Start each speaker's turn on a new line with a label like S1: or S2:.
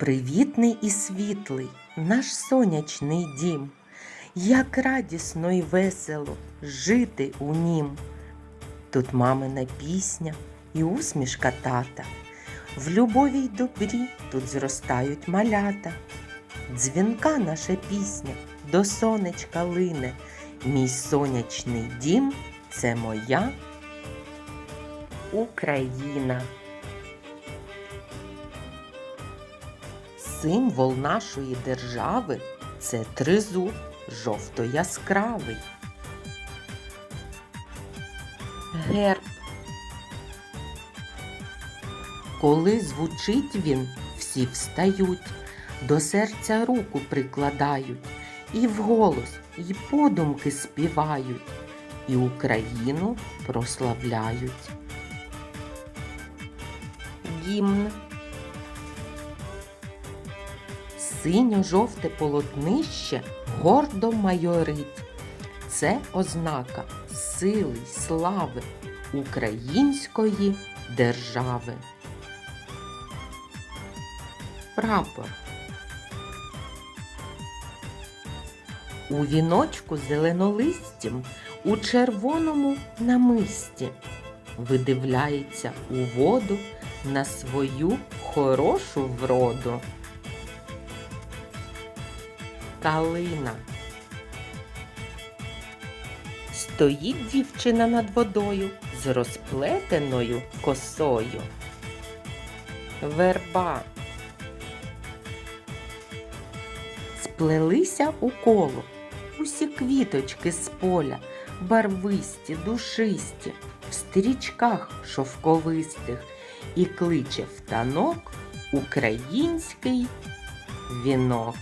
S1: Привітний і світлий наш сонячний дім, як радісно й весело жити у нім. Тут мамина пісня і усмішка тата. В любові й добрі тут зростають малята. Дзвінка наша пісня до сонечка лине. Мій сонячний дім це моя Україна. Символ нашої держави це тризуб жовто-яскравий. Герб. Коли звучить він, всі встають, до серця руку прикладають, і вголос, і подумки співають, і Україну прославляють. Гімн. Синьо-жовте полотнище гордо майорить. Це ознака сили й слави української держави. Прапор. У віночку зеленолистім у червоному намисті видивляється у воду на свою хорошу вроду. Калина. Стоїть дівчина над водою з розплетеною косою. Верба. Сплелися у коло усі квіточки з поля, барвисті, душисті, в стрічках шовковистих і кличе в танок український вінок.